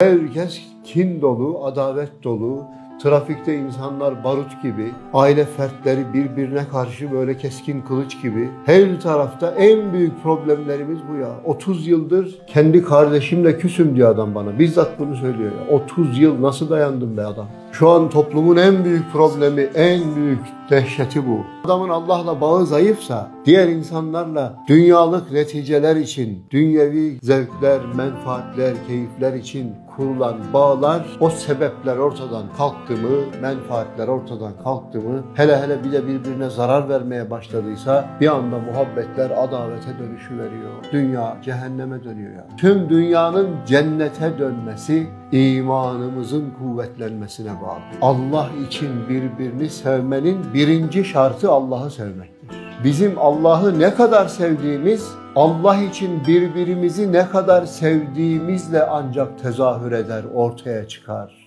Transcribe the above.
Herkes kin dolu, adavet dolu, trafikte insanlar barut gibi, aile fertleri birbirine karşı böyle keskin kılıç gibi. Her tarafta en büyük problemlerimiz bu ya. 30 yıldır kendi kardeşimle küsüm diyor adam bana. Bizzat bunu söylüyor ya. 30 yıl nasıl dayandım be adam? Şu an toplumun en büyük problemi, en büyük dehşeti bu. Adamın Allah'la bağı zayıfsa, diğer insanlarla dünyalık neticeler için, dünyevi zevkler, menfaatler, keyifler için kurulan bağlar, o sebepler ortadan kalktı mı, menfaatler ortadan kalktı mı, hele hele bir de birbirine zarar vermeye başladıysa bir anda muhabbetler adavete dönüşüveriyor. Dünya cehenneme dönüyor ya. Tüm dünyanın cennete dönmesi imanımızın kuvvetlenmesine bağlı. Allah için birbirini sevmenin birinci şartı Allah'ı sevmektir. Bizim Allah'ı ne kadar sevdiğimiz, Allah için birbirimizi ne kadar sevdiğimizle ancak tezahür eder, ortaya çıkar.